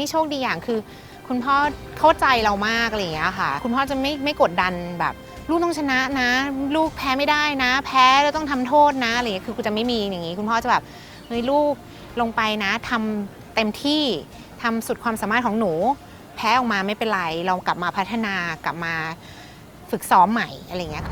มี่โชคดีอย่างคือ คุณพ่อเข้าใจเรามากอะไรอย่างเงี้ยค่ะ คุณพ่อจะไม่ไม่กดดันแบบ ลูกต้องชนะนะ ลูกแพ้ไม่ได้นะ แพ้แล้วต้องทำโทษนะอะไรอย่างเงี้ยคือคุณจะไม่มีอย่างงี้ คุณพ่อจะแบบเฮ้ยลูกลงไปนะทำเต็มที่ทำสุดความสามารถของหนู แพ้ออกมาไม่เป็นไร เรากลับมาพัฒนากลับมาฝึกซ้อมใหม่อะไรอย่างเงี้ย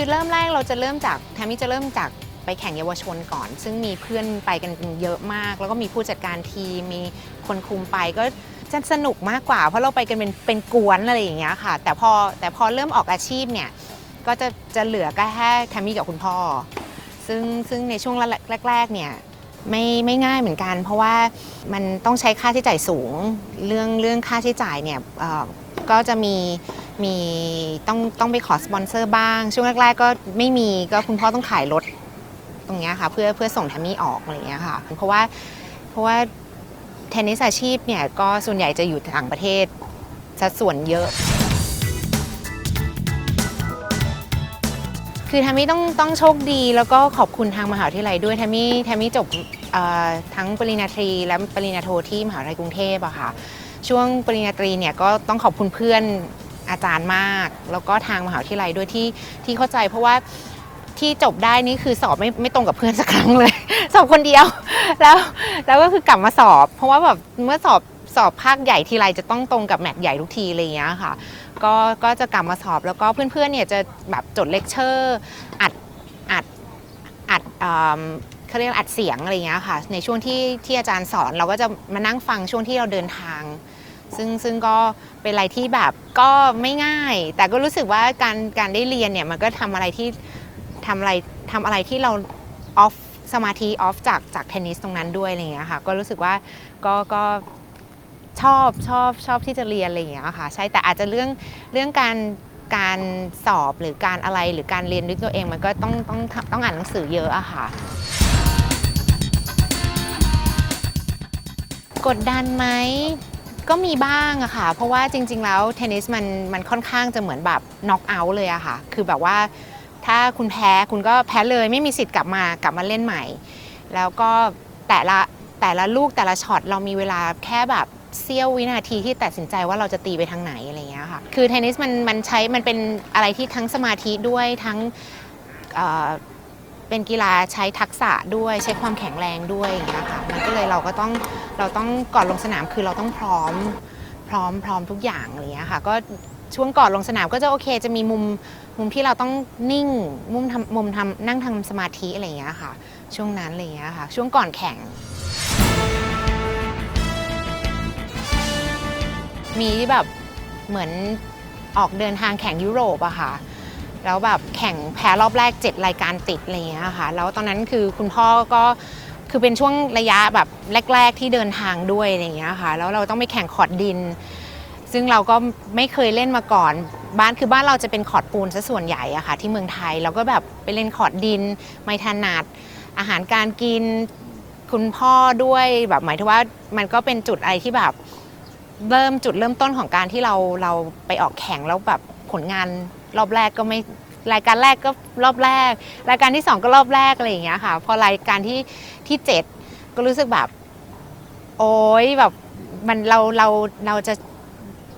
คือเริ่มแรกเราจะเริ่มจากแทมมี่จะเริ่มจากไปแข่งเยาวชนก่อน ซึ่งมีเพื่อนไปกันเยอะมาก แล้วก็มีผู้จัดการทีมมีคนคุมไปก็จะสนุกมากกว่า เพราะเราไปกันเป็นเป็นกวนอะไรอย่างเงี้ยค่ะ แต่พอแต่พอเริ่มออกอาชีพเนี่ยก็จะจะเหลือก็แค่แทมมี่กับคุณพ่อ ซึ่งซึ่งในช่วงแรกๆเนี่ยไม่ไม่ง่ายเหมือนกัน เพราะว่ามันต้องใช้ค่าใช้จ่ายสูง เรื่องเรื่องค่าใช้จ่ายเนี่ยก็จะมี มีต้องต้องไปขอสปอนเซอร์บ้าง ช่วงแรกๆก็ไม่มีก็คุณพ่อต้องขายรถตรงเนี้ยค่ะเพื่อเพื่อส่งแทมมี่ออกอะไรอย่างเงี้ยค่ะเพราะว่าเพราะว่าเทนนิสอาชีพเนี่ยก็ส่วนใหญ่จะอยู่ต่างประเทศสัดส่วนเยอะ คือแทมมี่ต้องต้องโชคดีแล้วก็ขอบคุณทางมหาวิทยาลัยด้วยแทมมี่แทมมี่จบทั้งปริญญาตรีและปริญญาโทที่มหาวิทยาลัยกรุงเทพอะค่ะช่วงปริญญาตรีเนี่ยก็ต้องขอบคุณเพื่อน อาจารย์มาก แล้วก็ทางมหาวิทยาลัยด้วยที่ที่เข้าใจเพราะว่าที่จบได้นี่คือสอบไม่ไม่ตรงกับเพื่อนสักครั้งเลย สอบคนเดียว แล้วแล้วก็คือกลับมาสอบ เพราะว่าแบบเมื่อสอบสอบภาคใหญ่ทีไรจะต้องตรงกับแมตช์ใหญ่ทุกทีอะไรอย่างเงี้ยค่ะ ก็ก็จะกลับมาสอบแล้วก็เพื่อนๆเนี่ยจะแบบจดเลคเชอร์อัดอัดอัดเอิ่มเขาเรียกอัดเสียงอะไรอย่างเงี้ยค่ะ ในช่วงที่ที่อาจารย์สอนเราก็จะมานั่งฟังช่วงที่เราเดินทาง ซึ่งซึ่งก็เป็นอะไรที่แบบก็ไม่ง่าย แต่ก็รู้สึกว่าการการได้เรียนเนี่ยมันก็ทำอะไรที่ทำอะไรทำอะไรที่เราออฟสมาธิออฟจากจากเทนนิสตรงนั้นด้วยอะไรเงี้ยค่ะก็รู้สึกว่าก็ก็ชอบชอบชอบที่จะเรียนอะไรอย่างเงี้ยค่ะใช่แต่อาจจะเรื่องเรื่องการการสอบหรือการอะไรหรือการเรียนด้วยตัวเองมันก็ต้องต้องต้องอ่านหนังสือเยอะอะค่ะ กดดันไหม ก็มีบ้างอะค่ะ เพราะว่าจริง ๆ แล้วเทนนิสมันมันค่อนข้างจะเหมือนแบบน็อกเอาท์เลยอะค่ะ คือแบบว่าถ้าคุณแพ้คุณก็แพ้เลยไม่มีสิทธิ์กลับมากลับมาเล่นใหม่ แล้วก็แต่ละแต่ละลูกแต่ละช็อตเรามีเวลาแค่แบบเสี้ยววินาทีที่ตัดสินใจว่าเราจะตีไปทางไหนอะไรเงี้ยค่ะ คือเทนนิสมันมันใช้มันเป็นอะไรที่ทั้งสมาธิด้วยทั้ง เป็นกีฬาใช้ทักษะด้วยใช้ความแข็งแรงด้วยอย่างเงี้ยค่ะมันก็เลยเราก็ต้องเราต้องก่อนลงสนามคือเราต้องพร้อมพร้อมพร้อมทุกอย่างอะไรเงี้ยค่ะก็ช่วงก่อนลงสนามก็จะโอเคจะมีมุมมุมที่เราต้องนิ่งมุมทำมุมทำนั่งทำสมาธิอะไรเงี้ยค่ะ ช่วงนั้นอะไรเงี้ยค่ะ ช่วงก่อนแข่ง มีที่แบบเหมือนออกเดินทางแข่งยุโรปอะค่ะ แล้วแบบแข่งแพ้รอบแรก 7 รายการติดอะไรเงี้ยค่ะ แล้วตอนนั้นคือคุณพ่อก็คือเป็นช่วงระยะแบบแรก ๆ ที่เดินทางด้วยอะไรเงี้ยค่ะ แล้วเราต้องไปแข่งคอดดิน ซึ่งเราก็ไม่เคยเล่นมาก่อน บ้านคือบ้านเราจะเป็นคอดปูนซะส่วนใหญ่อะค่ะ ที่เมืองไทยเราก็แบบไปเล่นคอดดิน ไม่ถนัดอาหารการกินคุณพ่อด้วยแบบหมายถึงว่ามันก็เป็นจุดอะไรที่แบบเริ่มจุดเริ่มต้นของการที่เราเราไปออกแข่งแล้วแบบผลงาน รอบแรกก็ไม่รายการแรกก็รอบแรก รายการที่สองก็รอบแรกอะไรอย่างเงี้ยค่ะ พอรายการที่ที่เจ็ดก็รู้สึกแบบ โอ๊ยแบบมันเราเราเราจะ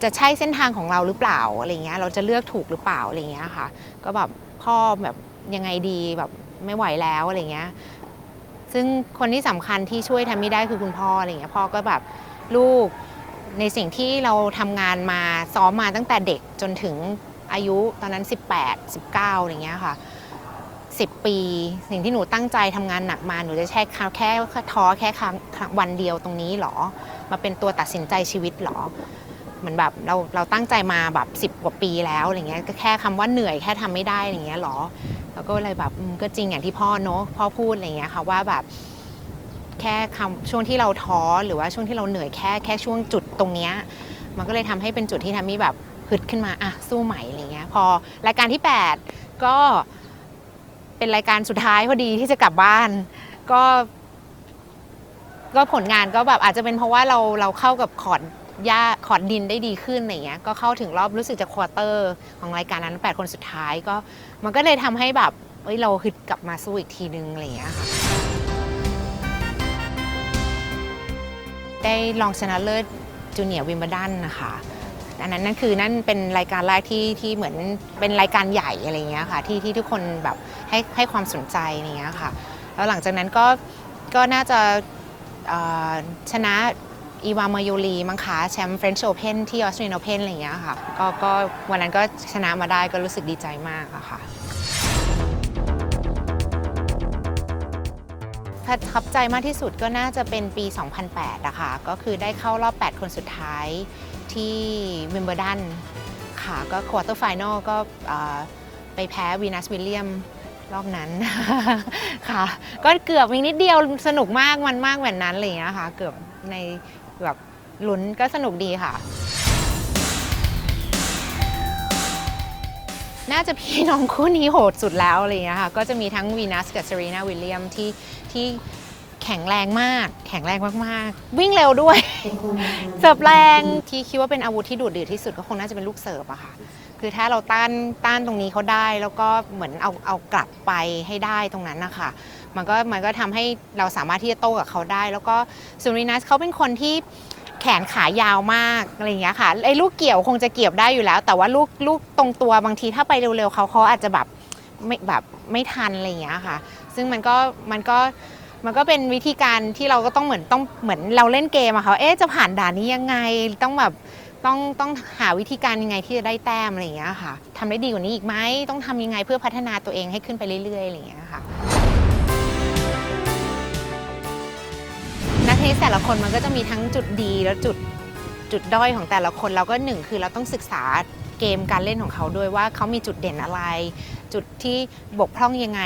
จะใช่เส้นทางของเราหรือเปล่าอะไรเงี้ยเราจะเลือกถูกหรือเปล่าอะไรเงี้ยค่ะ ก็แบบพ่อแบบยังไงดีแบบไม่ไหวแล้วอะไรเงี้ยซึ่งคนที่สำคัญที่ช่วยทำไม่ได้คือคุณพ่ออะไรเงี้ยพ่อก็แบบลูกในสิ่งที่เราทำงานมาซ้อมมาตั้งแต่เด็กจนถึง อายุตอนนั้น 18 19อะไรเงี้ยค่ะ 10 ปี สิ่งที่หนูตั้งใจทำงานหนักมาหนูจะแค่แค่แค่ท้อแค่ครั้งวันเดียวตรงนี้หรอ มาเป็นตัวตัดสินใจชีวิตหรอเหมือนแบบเราเราตั้งใจมาแบบ10กว่าปีแล้วอะไรเงี้ยก็แค่คำว่าเหนื่อยแค่ทำไม่ได้อะไรเงี้ยหรอ แล้วก็เลยแบบก็จริงอย่างที่พ่อเนอะพ่อพูดอะไรเงี้ยค่ะว่าแบบแค่คำช่วงที่เราท้อหรือว่าช่วงที่เราเหนื่อยแค่แค่ช่วงจุดตรงเนี้ยมันก็เลยทำให้เป็นจุดที่ทำให้แบบ ฮึดขึ้นมาอะสู้ใหม่อะไรเงี้ยพอรายการที่ 8 ก็เป็นรายการสุดท้ายพอดีที่จะกลับบ้าน ก็ก็ผลงานก็แบบอาจจะเป็นเพราะว่าเราเราเข้ากับคอร์ดหญ้าคอร์ดดินได้ดีขึ้นอะไรเงี้ยก็เข้าถึงรอบรู้สึกจะควอเตอร์ ของรายการนั้น 8 คนสุดท้ายก็มันก็เลยทำให้แบบเอ้ยเราฮึดกลับมาสู้อีกทีนึงอะไรเงี้ยค่ะได้รองชนะเลิศจูเนียร์วิมเบลดันนะคะ อันนั้นนั่นคือนั่นเป็นรายการแรกที่ที่เหมือนเป็นรายการใหญ่อะไรเงี้ยค่ะที่ที่ทุกคนแบบให้ให้ความสนใจเงี้ยค่ะแล้วหลังจากนั้นก็ก็น่าจะชนะอีวามาโยลีมังคะแชมป์เฟรนช์โอเพนที่ออสเตรเลียโอเพนอะไรอย่างเงี้ยค่ะก็ก็วันนั้นก็ชนะมาได้ก็รู้สึกดีใจมากอะค่ะประทับใจมากที่สุดก็น่าจะเป็นปี 2008อะค่ะก็คือได้เข้ารอบ 8 คนสุดท้าย ที่วิมเบ l ดันค่ะก็ควอเตอร์ไฟแนลก็ไปแพ้วีนัสวิลเลียมรอบนั้นค่ะ ก็เกือบอีกนิดเดียวสนุกมากมันมากแบบนั้นอะไรอย่างเงี้ยค่ะ เกือบในแบบลุ้นก็สนุกดีค่ะ น่าจะพี่น้องคู่นี้โหดสุดแล้วอะไรอย่างเงี้ยค่ะ ก็จะมีทั้งวีนัสกับเซรีนาวิลเลียมที่ที่ ข็งแรงมาก แข็งแรงมากๆ วิ่งเร็วด้วย เสิร์ฟแรงที่คิดว่าเป็นอาวุธที่ดูดเดือดที่สุดก็คงน่าจะเป็นลูกเสิร์ฟอะค่ะ คือถ้าเราต้านต้านตรงนี้เขาได้ แล้วก็เหมือนเอาเอากลับไปให้ได้ตรงนั้นนะคะมันก็มันก็ทำให้เราสามารถที่จะโต้กับเขาได้ แล้วก็ซูรินัสเขาเป็นคนที่แขนขายาวมากอะไรอย่างเงี้ยค่ะไอ้ลูกเกี่ยวคงจะเกี่ยวได้อยู่แล้ว แต่ว่าลูกลูกตรงตัวบางทีถ้าไปเร็วๆเขาเขาอาจจะแบบไม่แบบไม่ทันอะไรอย่างเงี้ยค่ะ ซึ่งมันก็มันก็ มันก็เป็นวิธีการที่เราก็ต้องเหมือนต้องเหมือนเราเล่นเกมอะค่ะเอ๊ะจะผ่านด่านนี้ยังไงต้องแบบต้องต้องหาวิธีการยังไงที่จะได้แต้มอะไรอย่างเงี้ยค่ะทำได้ดีกว่านี้อีกไหมต้องทำยังไงเพื่อพัฒนาตัวเองให้ขึ้นไปเรื่อยๆอะไรอย่างเงี้ยค่ะนักเทนนิสแต่ละคนมันก็จะมีทั้งจุดดีและจุดจุดด้อยของแต่ละคนเราก็หนึ่งคือเราต้องศึกษาเกมการเล่นของเขาด้วยว่าเขามีจุดเด่นอะไร จุดที่บกพร่องยังไง